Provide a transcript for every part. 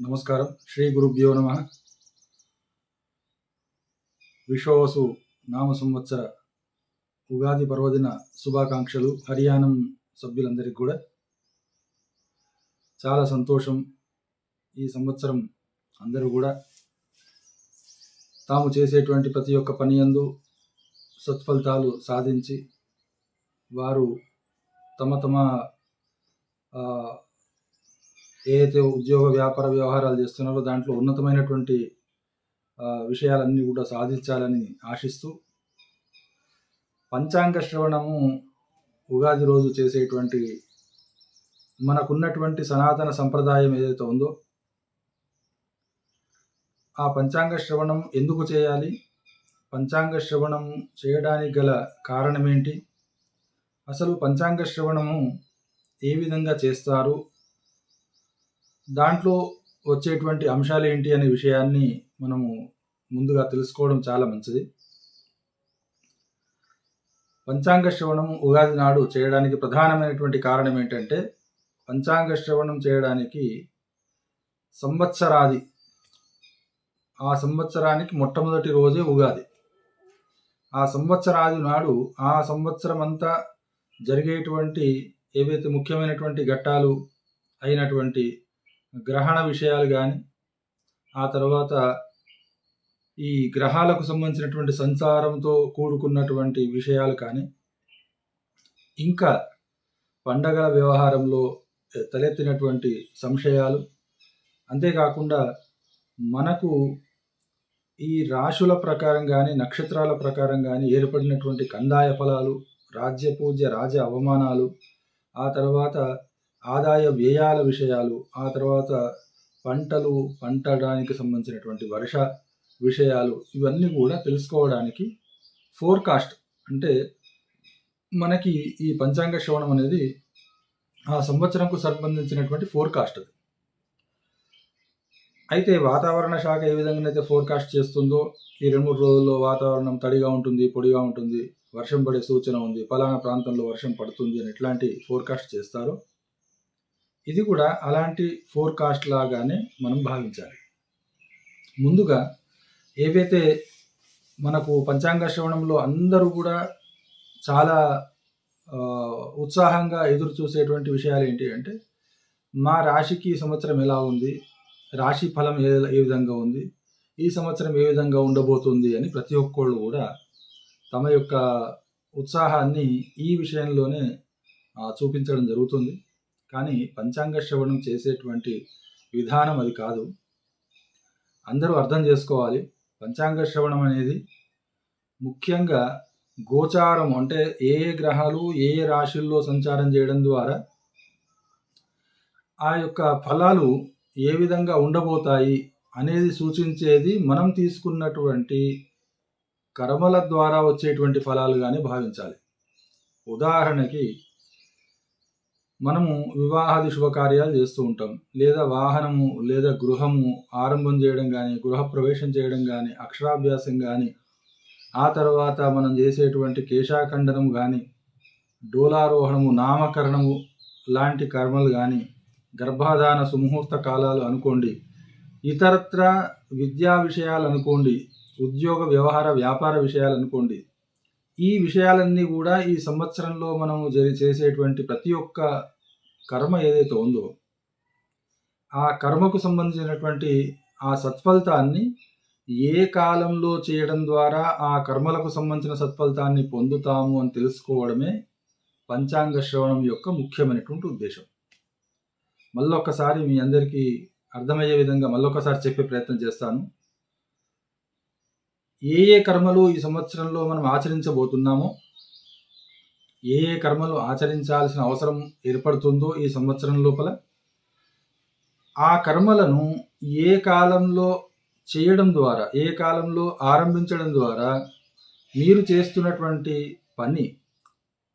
నమస్కారం. శ్రీ గురుభ్యో నమ. విశ్వవసు నామ సంవత్సర ఉగాది పర్వదిన శుభాకాంక్షలు. హరియాణం సభ్యులందరికీ కూడా. చాలా సంతోషం ఈ సంవత్సరం అందరూ కూడా. తాము చేసేటువంటి ప్రతి ఒక్క పని యందు సత్ఫలితాలు సాధించి వారు తమ తమ ఏదైతే ఉద్యోగ వ్యాపార వ్యవహారాలు చేస్తున్నారో దాంట్లో ఉన్నతమైనటువంటి విషయాలన్నీ కూడా సాధించాలని ఆశిస్తూ పంచాంగ శ్రవణము ఉగాది రోజు చేసేటువంటి మనకున్నటువంటి సనాతన సంప్రదాయం ఏదైతే ఉందో ఆ పంచాంగ శ్రవణం ఎందుకు చేయాలి? పంచాంగ శ్రవణం చేయడానికి గల కారణం ఏంటి అసలు పంచాంగ శ్రవణము ఏ విధంగా చేస్తారు? దాంట్లో వచ్చేటువంటి అంశాలు ఏంటి అనే విషయాన్ని మనము ముందుగా తెలుసుకోవడం చాలా మంచిది. పంచాంగ శ్రవణం ఉగాది నాడు చేయడానికి ప్రధానమైనటువంటి కారణం ఏంటంటే పంచాంగ శ్రవణం చేయడానికి సంవత్సరాది ఆ సంవత్సరానికి మొట్టమొదటి రోజే ఉగాది. ఆ సంవత్సరాది నాడు ఆ సంవత్సరం అంతా జరిగేటువంటి ఏవైతే ముఖ్యమైనటువంటి ఘట్టాలు అయినటువంటి గ్రహణ విషయాలు కానీ ఆ తర్వాత ఈ గ్రహాలకు సంబంధించినటువంటి సంచారంతో కూడుకున్నటువంటి విషయాలు కానీ ఇంకా పండగల వ్యవహారంలో తలెత్తినటువంటి సంశయాలు. అంతేకాకుండా మనకు ఈ రాశుల ప్రకారం కానీ నక్షత్రాల ప్రకారం కానీ ఏర్పడినటువంటి కందాయ ఫలాలు రాజ్య పూజ్య రాజ అవమానాలు ఆ తర్వాత ఆదాయ వ్యయాల విషయాలు ఆ తర్వాత పంటలు పంటడానికి సంబంధించినటువంటి వర్ష విషయాలు ఇవన్నీ కూడా తెలుసుకోవడానికి ఫోర్కాస్ట్ అంటే మనకి ఈ పంచాంగ శ్రవణం అనేది ఆ సంవత్సరంకు సంబంధించినటువంటి ఫోర్కాస్ట్ అది. అయితే వాతావరణ శాఖ ఏ విధంగానైతే ఫోర్కాస్ట్ చేస్తుందో ఈ రెండు మూడు రోజుల్లో వాతావరణం తడిగా ఉంటుంది పొడిగా ఉంటుంది వర్షం పడే సూచన ఉంది పలానా ప్రాంతంలో వర్షం పడుతుంది అని ఎట్లాంటి ఫోర్కాస్ట్ చేస్తారో ఇది కూడా అలాంటి ఫోర్కాస్ట్ లాగానే మనం భావించాలి. ముందుగా ఏవైతే మనకు పంచాంగ శ్రవణంలో అందరూ కూడా చాలా ఉత్సాహంగా ఎదురు చూసేటువంటి విషయాలు ఏంటి అంటే మా రాశికి ఈ సంవత్సరం ఎలా ఉంది? రాశి ఫలం ఏ ఏ విధంగా ఉంది? ఈ సంవత్సరం ఏ విధంగా ఉండబోతుంది అని ప్రతి ఒక్కళ్ళు కూడా తమ యొక్క ఉత్సాహాన్ని ఈ విషయంలోనే చూపించడం జరుగుతుంది. కానీ పంచాంగ శ్రవణం చేసేటువంటి విధానం అది కాదు. అందరూ అర్థం చేసుకోవాలి. పంచాంగ శ్రవణం అనేది ముఖ్యంగా గోచారం అంటే ఏ ఏ గ్రహాలు ఏ ఏ రాశుల్లో సంచారం చేయడం ద్వారా ఆ యొక్క ఫలాలు ఏ విధంగా ఉండబోతాయి అనేది సూచించేది మనం తీసుకున్నటువంటి కర్మల ద్వారా వచ్చేటువంటి ఫలాలుగానే భావించాలి. ఉదాహరణకి మనము వివాహాది శుభకార్యాలు చేస్తూ ఉంటాం. లేదా వాహనము లేదా గృహము ఆరంభం చేయడం కానీ గృహ ప్రవేశం చేయడం కానీ అక్షరాభ్యాసం కానీ ఆ తర్వాత మనం చేసేటువంటి కేశాఖండనము కానీ డోలారోహణము నామకరణము లాంటి కర్మలు కానీ గర్భాధాన సుముహూర్త కాలాలు అనుకోండి ఇతరత్ర విద్యా విషయాలు అనుకోండి ఉద్యోగ వ్యవహార వ్యాపార విషయాలు అనుకోండి ఈ విషయాలన్నీ కూడా ఈ సంవత్సరంలో మనం జరి చేసేటువంటి ప్రతి ఒక్క కర్మ ఏదైతే ఉందో ఆ కర్మకు సంబంధించినటువంటి ఆ సత్ఫలితాన్ని ఏ కాలంలో చేయడం ద్వారా ఆ కర్మలకు సంబంధించిన సత్ఫలితాన్ని పొందుతాము అని తెలుసుకోవడమే పంచాంగ శ్రవణం యొక్క ముఖ్యమైనటువంటి ఉద్దేశం. మళ్ళొక్కసారి మీ అందరికీ అర్థమయ్యే విధంగా మళ్ళొక్కసారి చెప్పే ప్రయత్నం చేస్తాను. ఏ ఏ కర్మలు ఈ సంవత్సరంలో మనం ఆచరించబోతున్నామో ఏ ఏ కర్మలు ఆచరించాల్సిన అవసరం ఏర్పడుతుందో ఈ సంవత్సరం లోపల ఆ కర్మలను ఏ కాలంలో చేయడం ద్వారా ఏ కాలంలో ఆరంభించడం ద్వారా మీరు చేస్తున్నటువంటి పని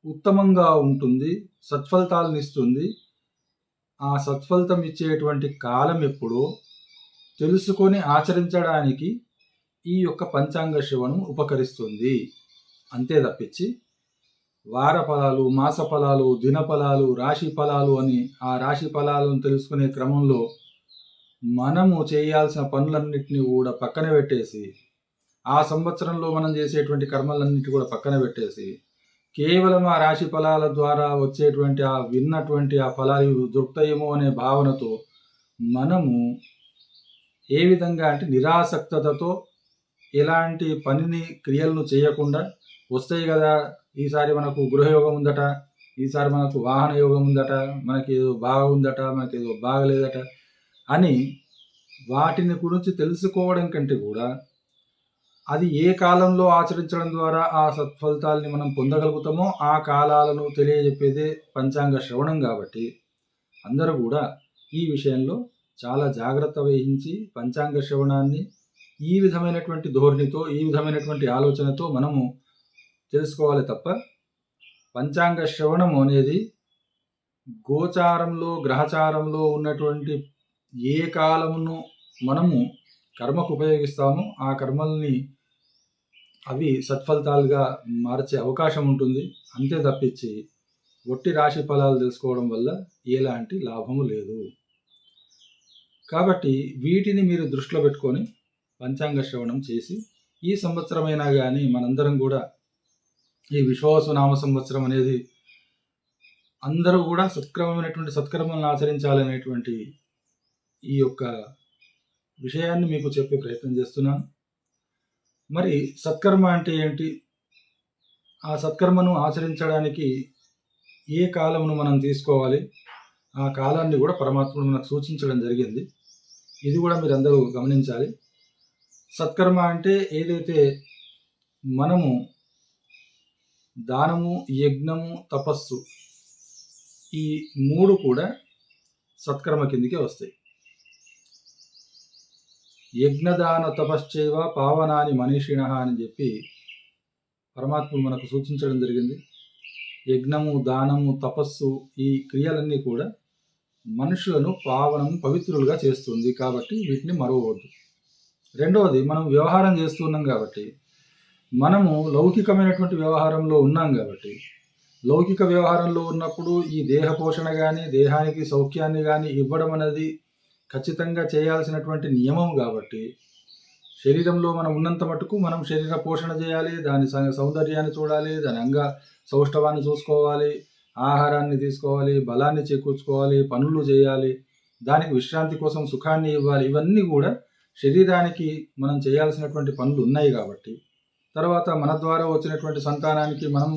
ఉత్తమంగా ఉంటుంది సత్ఫలితాలను ఇస్తుంది. ఆ సత్ఫలితం ఇచ్చేటువంటి కాలం ఎప్పుడో తెలుసుకొని ఆచరించడానికి ఈ యొక్క పంచాంగ శ్రవణం ఉపకరిస్తుంది. అంతే తప్పించి వార ఫలాలు మాస ఫలాలు దిన ఫలాలు రాశి ఫలాలు అని ఆ రాశి ఫలాలను తెలుసుకునే క్రమంలో మనము చేయాల్సిన పనులన్నిటిని కూడా పక్కన పెట్టేసి ఆ సంవత్సరంలో మనం చేసేటువంటి కర్మలన్నిటి కూడా పక్కన పెట్టేసి కేవలం ఆ రాశి ఫలాల ద్వారా వచ్చేటువంటి ఆ విన్నటువంటి ఆ ఫలాలు దొరుకుతాయేమో అనే భావనతో మనము ఏ విధంగా అంటే నిరాసక్తతతో ఎలాంటి పనిని క్రియలను చేయకుండా వస్తాయి కదా ఈసారి మనకు గృహయోగం ఉందట ఈసారి మనకు వాహన యోగం ఉందట మనకి ఏదో బాగుందట మనకి ఏదో బాగలేదట అని వాటిని గురించి తెలుసుకోవడం కంటే కూడా అది ఏ కాలంలో ఆచరించడం ద్వారా ఆ సత్ఫలితాలని మనం పొందగలుగుతామో ఆ కాలాలను తెలియజెప్పేదే పంచాంగ శ్రవణం కాబట్టి అందరూ కూడా ఈ విషయంలో చాలా జాగ్రత్త వహించి పంచాంగ శ్రవణాన్ని ఈ విధమైనటువంటి ధోరణితో ఈ విధమైనటువంటి ఆలోచనతో మనము తెలుసుకోవాలి తప్ప పంచాంగ శ్రవణము అనేది గోచారంలో గ్రహచారంలో ఉన్నటువంటి ఏ కాలమును మనము కర్మకు ఉపయోగిస్తామో ఆ కర్మల్ని అవి సత్ఫలితాలుగా మార్చే అవకాశం ఉంటుంది. అంతే తప్పించి ఒట్టి రాశి ఫలాలు తెలుసుకోవడం వల్ల ఎలాంటి లాభము లేదు. కాబట్టి వీటిని మీరు దృష్టిలో పెట్టుకొని పంచాంగ శ్రవణం చేసి ఈ సంవత్సరమైనా కానీ మనందరం కూడా ఈ విశ్వాసనామ సంవత్సరం అనేది అందరూ కూడా సత్క్రమమైనటువంటి సత్కర్మలను ఆచరించాలనేటువంటి ఈ యొక్క విషయాన్ని మీకు చెప్పే ప్రయత్నం చేస్తున్నాను. మరి సత్కర్మ అంటే ఏంటి? ఆ సత్కర్మను ఆచరించడానికి ఏ కాలమును మనం తీసుకోవాలి? ఆ కాలాన్ని కూడా పరమాత్ముడు మనకు సూచించడం జరిగింది. ఇది కూడా మీరు అందరూ గమనించాలి. సత్కర్మ అంటే ఏదైతే మనము దానము యజ్ఞము తపస్సు ఈ మూడు కూడా సత్కర్మ కిందికే వస్తాయి. యజ్ఞదాన తపశ్చేవ పావనాని మనీషిణ అని చెప్పి పరమాత్ముడు మనకు సూచించడం జరిగింది. యజ్ఞము దానము తపస్సు ఈ క్రియలన్నీ కూడా మనుషులను పావనం పవిత్రులుగా చేస్తుంది కాబట్టి వీటిని మరవవద్దు. రెండవది మనం వ్యవహారం చేస్తున్నాం కాబట్టి మనము లౌకికమైనటువంటి వ్యవహారంలో ఉన్నాం కాబట్టి లౌకిక వ్యవహారంలో ఉన్నప్పుడు ఈ దేహ పోషణ కానీ దేహానికి సౌఖ్యాన్ని కానీ ఇవ్వడం అనేది ఖచ్చితంగా చేయాల్సినటువంటి నియమం కాబట్టి శరీరంలో మనం ఉన్నంత మటుకు మనం శరీర పోషణ చేయాలి దాని సౌందర్యాన్ని చూడాలి దాని అంగ సౌష్ఠవాన్ని చూసుకోవాలి ఆహారాన్ని తీసుకోవాలి బలాన్ని చేకూర్చుకోవాలి పనులు చేయాలి దానికి విశ్రాంతి కోసం సుఖాన్ని ఇవ్వాలి ఇవన్నీ కూడా శరీరానికి మనం చేయాల్సినటువంటి పనులు ఉన్నాయి కాబట్టి తర్వాత మన ద్వారా వచ్చినటువంటి సంతానానికి మనం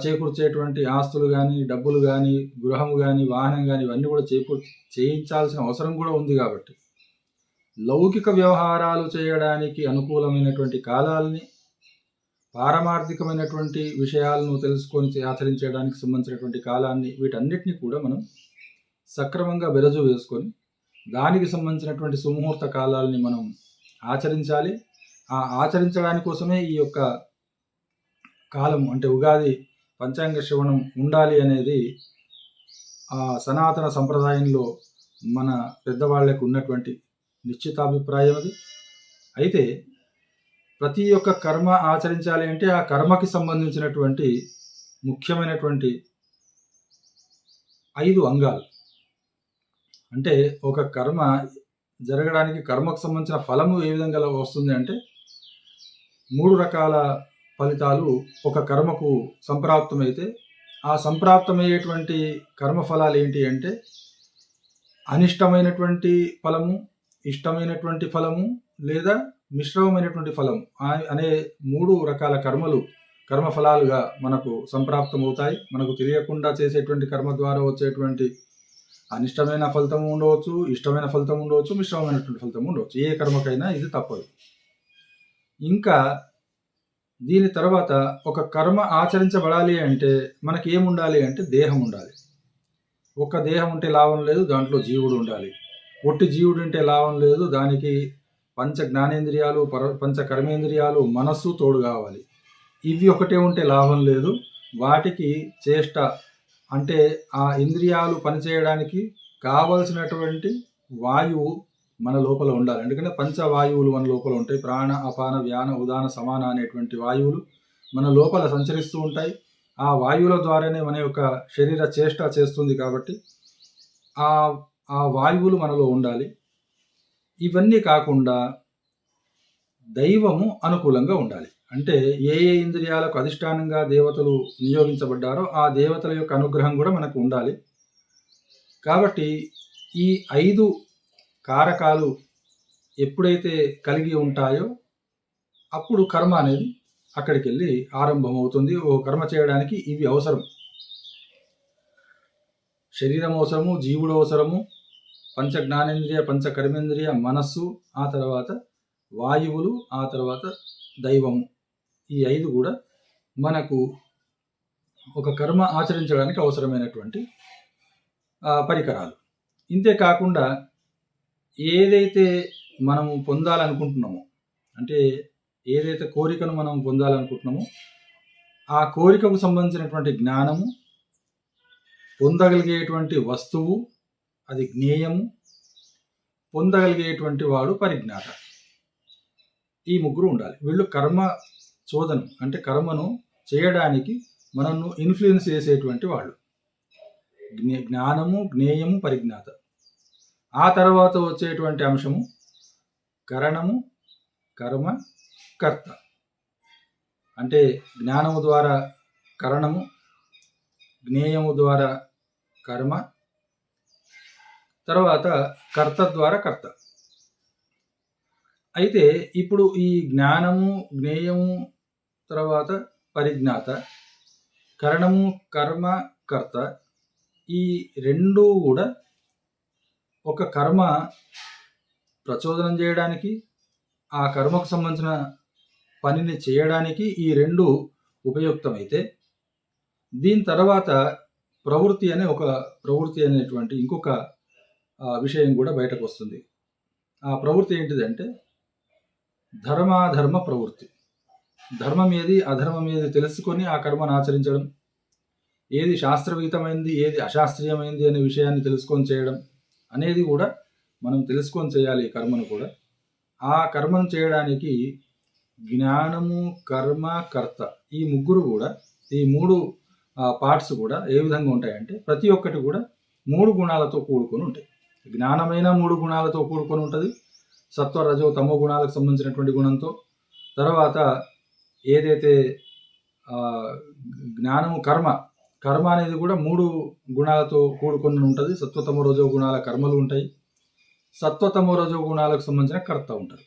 చేకూర్చేటువంటి ఆస్తులు కానీ డబ్బులు కానీ గృహము కానీ వాహనం కానీ ఇవన్నీ కూడా చేకూర్ చేయించాల్సిన అవసరం కూడా ఉంది కాబట్టి లౌకిక వ్యవహారాలు చేయడానికి అనుకూలమైనటువంటి కాలాల్ని పారమార్థికమైనటువంటి విషయాలను తెలుసుకొని ఆచరించడానికి సంబంధించినటువంటి కాలాన్ని వీటన్నిటిని కూడా మనం సక్రమంగా బెరజు వేసుకొని దానికి సంబంధించినటువంటి సుముహూర్త కాలాలని మనం ఆచరించాలి. ఆ ఆచరించడానికి కోసమే ఈ యొక్క కాలం అంటే ఉగాది పంచాంగ శ్రవణం ఉండాలి అనేది ఆ సనాతన సంప్రదాయంలో మన పెద్దవాళ్ళకు ఉన్నటువంటి నిశ్చితాభిప్రాయం అది. అయితే ప్రతి ఒక్క కర్మ ఆచరించాలి అంటే ఆ కర్మకి సంబంధించినటువంటి ముఖ్యమైనటువంటి ఐదు అంగాలు. అంటే ఒక కర్మ జరగడానికి కర్మకు సంబంధించిన ఫలము ఏ విధంగా వస్తుంది అంటే మూడు రకాల ఫలితాలు ఒక కర్మకు సంప్రాప్తమైతే ఆ సంప్రాప్తమయ్యేటువంటి కర్మ ఫలాలు ఏంటి అంటే అనిష్టమైనటువంటి ఫలము ఇష్టమైనటువంటి ఫలము లేదా మిశ్రమమైనటువంటి ఫలము. అనే మూడు రకాల కర్మలు కర్మ ఫలాలుగా మనకు సంప్రాప్తమవుతాయి. మనకు తెలియకుండా చేసేటువంటి కర్మ ద్వారా వచ్చేటువంటి అనిష్టమైన ఫలితం ఉండవచ్చు ఇష్టమైన ఫలితం ఉండవచ్చు మిశ్రమమైనటువంటి ఫలితం ఉండవచ్చు. ఏ కర్మకైనా ఇది తప్పదు. ఇంకా దీని తర్వాత ఒక కర్మ ఆచరించబడాలి అంటే మనకి ఏముండాలి అంటే దేహం ఉండాలి. ఒక దేహం ఉంటే లాభం లేదు దాంట్లో జీవుడు ఉండాలి. ఒట్టి జీవుడు ఉంటే లాభం లేదు దానికి పంచ జ్ఞానేంద్రియాలు పర పంచ కర్మేంద్రియాలు మనస్సు తోడు కావాలి. ఇవి ఒకటే ఉంటే లాభం లేదు వాటికి చేష్ట అంటే ఆ ఇంద్రియాలు పనిచేయడానికి కావలసినటువంటి వాయువు మన లోపల ఉండాలి. ఎందుకంటే పంచవాయువులు మన లోపల ఉంటాయి. ప్రాణ అపాన వ్యాన ఉదాన సమాన అనేటువంటి వాయువులు మన లోపల సంచరిస్తూ ఉంటాయి. ఆ వాయువుల ద్వారానే మన యొక్క శరీర చేష్ట చేస్తుంది కాబట్టి ఆ ఆ వాయువులు మనలో ఉండాలి. ఇవన్నీ కాకుండా దైవము అనుకూలంగా ఉండాలి. అంటే ఏ ఏ ఇంద్రియాలకు అధిష్టానంగా దేవతలు నియోగించబడ్డారో ఆ దేవతల యొక్క అనుగ్రహం కూడా మనకు ఉండాలి. కాబట్టి ఈ ఐదు కారకాలు ఎప్పుడైతే కలిగి ఉంటాయో అప్పుడు కర్మ అనేది అక్కడికి వెళ్ళి ఆరంభమవుతుంది. ఓ కర్మ చేయడానికి ఇవి అవసరం. శరీరం అవసరము జీవుడు అవసరము పంచ జ్ఞానేంద్రియ పంచ కర్మేంద్రియ మనస్సు ఆ తర్వాత వాయువులు ఆ తర్వాత దైవము. ఈ ఐదు కూడా మనకు ఒక కర్మ ఆచరించడానికి అవసరమైనటువంటి పరికరాలు. ఇంతే కాకుండా ఏదైతే మనము పొందాలనుకుంటున్నామో అంటే ఏదైతే కోరికను మనం పొందాలనుకుంటున్నామో ఆ కోరికకు సంబంధించినటువంటి జ్ఞానము పొందగలిగేటువంటి వస్తువు అది జ్ఞేయము పొందగలిగేటువంటి వాడు పరిజ్ఞాత. ఈ ముగ్గురు ఉండాలి. వీళ్ళు కర్మ చోదనం అంటే కర్మను చేయడానికి మనల్ని ఇన్ఫ్లుయెన్స్ చేసేటువంటి వాళ్ళు. జ్ఞే జ్ఞానము జ్ఞేయము పరిజ్ఞాత. ఆ తర్వాత వచ్చేటువంటి అంశము కరణము కర్మ కర్త. అంటే జ్ఞానము ద్వారా కరణము జ్ఞేయము ద్వారా కర్మ తర్వాత కర్త ద్వారా కర్త. అయితే ఇప్పుడు ఈ జ్ఞానము జ్ఞేయము తర్వాత పరిజ్ఞాత. కరణము కర్మ కర్త ఈ రెండు కూడా ఒక కర్మ ప్రచోదనం చేయడానికి ఆ కర్మకు సంబంధించిన పనిని చేయడానికి ఈ రెండు ఉపయుక్తమైతే దీని తర్వాత ప్రవృత్తి అనే ఒక ప్రవృత్తి అనేటువంటి ఇంకొక విషయం కూడా బయటకు వస్తుంది. ఆ ప్రవృత్తి ఏంటిదంటే ధర్మాధర్మ ప్రవృత్తి. ధర్మం ఏది అధర్మం ఏది తెలుసుకొని ఆ కర్మను ఆచరించడం. ఏది శాస్త్రవిహితమైంది ఏది అశాస్త్రీయమైంది అనే విషయాన్ని తెలుసుకొని చేయడం అనేది కూడా మనం తెలుసుకొని చేయాలి ఈ కర్మను కూడా. ఆ కర్మను చేయడానికి జ్ఞానము కర్మ కర్త ఈ ముగ్గురు కూడా ఈ మూడు పార్ట్స్ కూడా ఏ విధంగా ఉంటాయంటే ప్రతి ఒక్కటి కూడా మూడు గుణాలతో కూడుకొని ఉంటాయి. జ్ఞానమైన మూడు గుణాలతో కూడుకొని ఉంటుంది. సత్వ రజో తమో గుణాలకు సంబంధించినటువంటి గుణంతో. తర్వాత ఏదైతే జ్ఞానము కర్మ కర్మ అనేది కూడా మూడు గుణాలతో కూడుకొని ఉంటుంది. సత్వతమో రజో గుణాల కర్మలు ఉంటాయి. సత్వతమో రజో గుణాలకు సంబంధించిన కర్త ఉంటారు.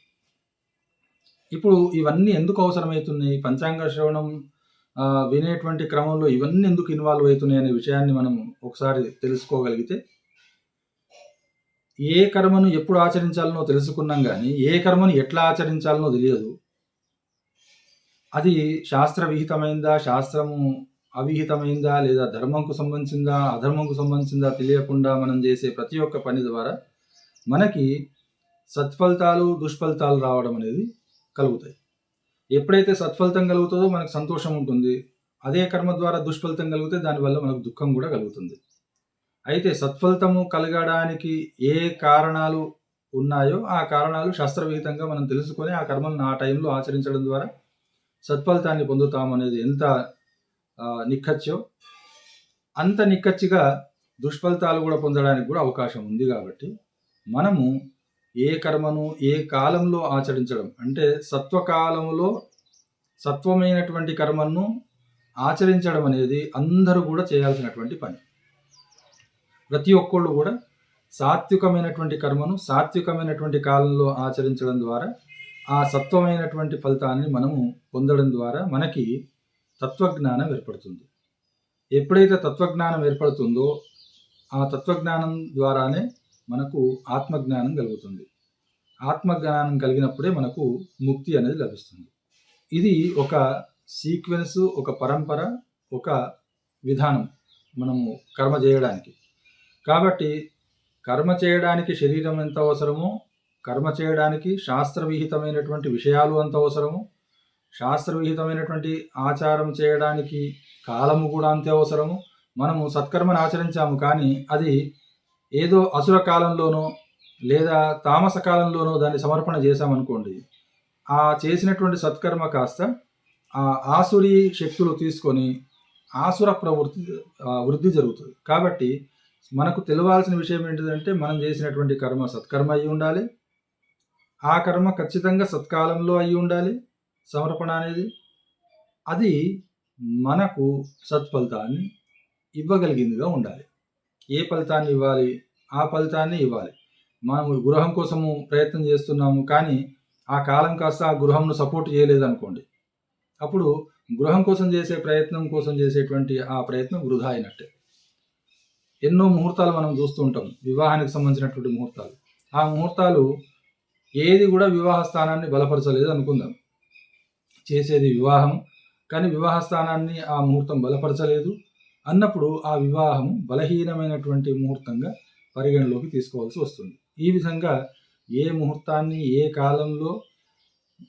ఇప్పుడు ఇవన్నీ ఎందుకు అవసరమవుతున్నాయి? పంచాంగ శ్రవణం వినేటువంటి క్రమంలో ఇవన్నీ ఎందుకు ఇన్వాల్వ్ అవుతున్నాయి అనే విషయాన్ని మనం ఒకసారి తెలుసుకోగలిగితే ఏ కర్మను ఎప్పుడు ఆచరించాలనో తెలుసుకున్నాం కానీ ఏ కర్మను ఎట్లా ఆచరించాలనో తెలియదు. అది శాస్త్ర విహితమైందా శాస్త్రము అవిహితమైందా లేదా ధర్మంకు సంబంధించిందా అధర్మంకు సంబంధించిందా తెలియకుండా మనం చేసే ప్రతి ఒక్క పని ద్వారా మనకి సత్ఫలితాలు దుష్ఫలితాలు రావడం అనేది కలుగుతాయి. ఎప్పుడైతే సత్ఫలితం కలుగుతుందో మనకు సంతోషం ఉంటుంది. అదే కర్మ ద్వారా దుష్ఫలితం కలిగితే దానివల్ల మనకు దుఃఖం కూడా కలుగుతుంది. అయితే సత్ఫలితము కలగడానికి ఏ కారణాలు ఉన్నాయో ఆ కారణాలు శాస్త్రవిహితంగా మనం తెలుసుకొని ఆ కర్మలను ఆ టైంలో ఆచరించడం ద్వారా సత్ఫలితాన్ని పొందుతాం అనేది ఎంత నిక్కచ్చో అంత నిక్కచ్చిగా దుష్ఫలితాలు కూడా పొందడానికి కూడా అవకాశం ఉంది కాబట్టి మనము ఏ కర్మను ఏ కాలంలో ఆచరించడం అంటే సత్వకాలంలో సత్వమైనటువంటి కర్మను ఆచరించడం అనేది అందరూ కూడా చేయాల్సినటువంటి పని. ప్రతి ఒక్కళ్ళు కూడా సాత్వికమైనటువంటి కర్మను సాత్వికమైనటువంటి కాలంలో ఆచరించడం ద్వారా ఆ సత్వమైనటువంటి ఫలితాన్ని మనము పొందడం ద్వారా మనకి తత్వజ్ఞానం ఏర్పడుతుంది. ఎప్పుడైతే తత్వజ్ఞానం ఏర్పడుతుందో ఆ తత్వజ్ఞానం ద్వారానే మనకు ఆత్మజ్ఞానం కలుగుతుంది. ఆత్మజ్ఞానం కలిగినప్పుడే మనకు ముక్తి అనేది లభిస్తుంది. ఇది ఒక సీక్వెన్స్ ఒక పరంపర ఒక విధానం మనము కర్మ చేయడానికి. కాబట్టి కర్మ చేయడానికి శరీరం ఎంత అవసరమో కర్మ చేయడానికి శాస్త్రవిహితమైనటువంటి విషయాలు అంత అవసరము. శాస్త్రవిహితమైనటువంటి ఆచారం చేయడానికి కాలము కూడా అంతే అవసరము. మనము సత్కర్మను ఆచరించాము కానీ అది ఏదో అసుర కాలంలోనో లేదా తామస కాలంలోనో దాన్ని సమర్పణ చేశామనుకోండి. ఆ చేసినటువంటి సత్కర్మ కాస్త ఆ ఆసురి శక్తులు తీసుకొని ఆసుర ప్రవృత్తి వృద్ధి జరుగుతుంది. కాబట్టి మనకు తెలియాల్సిన విషయం ఏంటిదంటే మనం చేసినటువంటి కర్మ సత్కర్మ అయి ఉండాలి. ఆ కర్మ ఖచ్చితంగా సత్కాలంలో అయి ఉండాలి. సమర్పణ అనేది అది మనకు సత్ఫలితాన్ని ఇవ్వగలిగిందిగా ఉండాలి. ఏ ఫలితాన్ని ఇవ్వాలి? ఆ ఫలితాన్ని ఇవ్వాలి. మనము గృహం కోసము ప్రయత్నం చేస్తున్నాము కానీ ఆ కాలం కాస్త ఆ గృహంను సపోర్ట్ చేయలేదనుకోండి. అప్పుడు గృహం కోసం చేసే ప్రయత్నం కోసం చేసేటువంటి ఆ ప్రయత్నం వృధా అయినట్టే. ఎన్నో ముహూర్తాలు మనం చూస్తూ ఉంటాం. వివాహానికి సంబంధించినటువంటి ముహూర్తాలు. ఆ ముహూర్తాలు ఏది కూడా వివాహ స్థానాన్ని బలపరచలేదు అనుకుందాం. చేసేది వివాహం కానీ వివాహ స్థానాన్ని ఆ ముహూర్తం బలపరచలేదు. అన్నప్పుడు ఆ వివాహం బలహీనమైనటువంటి ముహూర్తంగా పరిగణలోకి తీసుకోవాల్సి వస్తుంది. ఈ విధంగా ఏ ముహూర్తాన్ని ఏ కాలంలో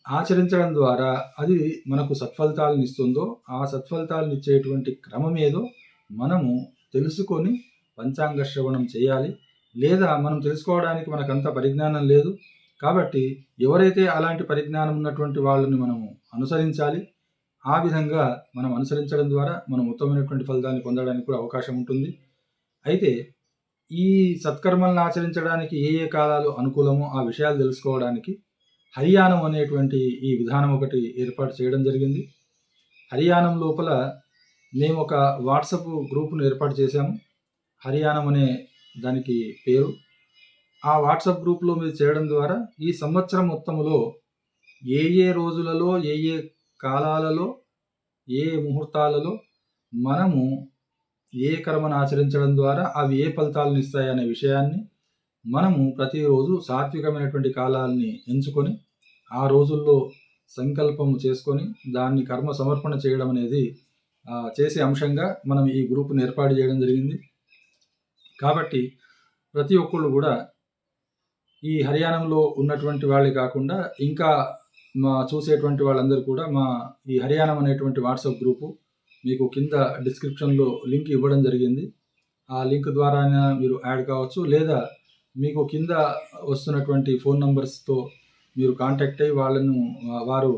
ఆచరించడం ద్వారా అది మనకు సత్ఫలితాలను ఇస్తుందో ఆ సత్ఫలితాలను ఇచ్చేటువంటి క్రమం ఏదో మనము తెలుసుకొని పంచాంగ శ్రవణం చేయాలి. లేదా మనం తెలుసుకోవడానికి మనకంత పరిజ్ఞానం లేదు. కాబట్టి ఎవరైతే అలాంటి పరిజ్ఞానం ఉన్నటువంటి వాళ్ళని మనము అనుసరించాలి ఆ విధంగా మనం అనుసరించడం ద్వారా మనం ఉత్తమమైనటువంటి ఫలితాన్ని పొందడానికి కూడా అవకాశం ఉంటుంది. అయితే ఈ సత్కర్మలను ఆచరించడానికి ఏ ఏ కాలాలు అనుకూలమో ఆ విషయాలు తెలుసుకోవడానికి హరియానం అనేటువంటి ఈ విధానం ఒకటి ఏర్పాటు చేయడం జరిగింది. హరియానం లోపల మేము ఒక వాట్సప్ గ్రూప్ను ఏర్పాటు చేశాము. హరియానం అనే దానికి పేరు. ఆ వాట్సాప్ గ్రూప్లో మీరు చేయడం ద్వారా ఈ సంవత్సరం మొత్తములో ఏ ఏ రోజులలో ఏ ఏ కాలాలలో ఏ ముహూర్తాలలో మనము ఏ కర్మను ఆచరించడం ద్వారా అవి ఏ ఫలితాలను ఇస్తాయి అనే విషయాన్ని మనము ప్రతిరోజు సాత్వికమైనటువంటి కాలాల్ని ఎంచుకొని ఆ రోజుల్లో సంకల్పం చేసుకొని దాన్ని కర్మ సమర్పణ చేయడం అనేది చేసే అంశంగా మనం ఈ గ్రూప్ని ఏర్పాటు చేయడం జరిగింది. కాబట్టి ప్రతి ఒక్కళ్ళు కూడా ఈ హర్యానంలో ఉన్నటువంటి వాళ్ళే కాకుండా ఇంకా మా చూసేటువంటి వాళ్ళందరూ కూడా మా ఈ హర్యానం అనేటువంటి వాట్సాప్ గ్రూపు మీకు కింద డిస్క్రిప్షన్లో లింక్ ఇవ్వడం జరిగింది. ఆ లింక్ ద్వారా మీరు యాడ్ కావచ్చు. లేదా మీకు కింద వస్తున్నటువంటి ఫోన్ నంబర్స్తో మీరు కాంటాక్ట్ అయ్యి వాళ్ళను వారు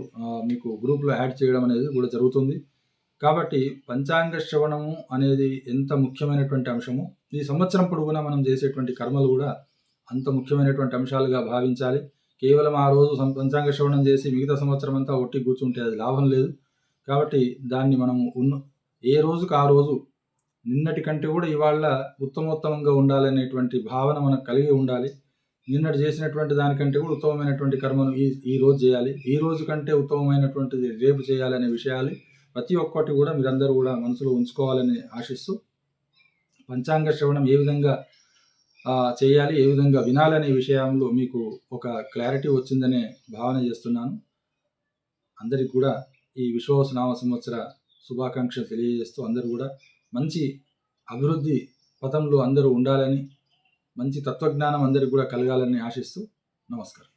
మీకు గ్రూప్లో యాడ్ చేయడం అనేది కూడా జరుగుతుంది. కాబట్టి పంచాంగ శ్రవణము అనేది ఎంత ముఖ్యమైనటువంటి అంశము ఈ సంవత్సరం పొడుగునా మనం చేసేటువంటి కర్మలు కూడా అంత ముఖ్యమైనటువంటి అంశాలుగా భావించాలి. కేవలం ఆ రోజు పంచాంగ శ్రవణం చేసి మిగతా సంవత్సరం అంతా ఒట్టి కూర్చుంటే అది లాభం లేదు. కాబట్టి దాన్ని మనము ఉన్న ఏ రోజుకు ఆ రోజు నిన్నటి కంటే కూడా ఇవాళ ఉత్తమోత్తమంగా ఉండాలనేటువంటి భావన మనకు కలిగి ఉండాలి. నిన్నటి చేసినటువంటి దానికంటే కూడా ఉత్తమమైనటువంటి కర్మను ఈ ఈ రోజు చేయాలి. ఈ రోజు కంటే ఉత్తమమైనటువంటిది రేపు చేయాలనే విషయాలు ప్రతి ఒక్కటి కూడా మీరందరూ కూడా మనసులో ఉంచుకోవాలని ఆశిస్తూ పంచాంగ శ్రవణం ఏ విధంగా చేయాలి ఏ విధంగా వినాలనే విషయంలో మీకు ఒక క్లారిటీ వచ్చిందనే భావన చేస్తున్నాను. అందరికి కూడా ఈ విశ్వాసనామ సంవత్సర శుభాకాంక్షలు తెలియజేస్తూ అందరూ కూడా మంచి అభివృద్ధి పథంలో అందరూ ఉండాలని మంచి తత్వజ్ఞానం అందరికి కూడా కలగాలని ఆశిస్తూ నమస్కారం.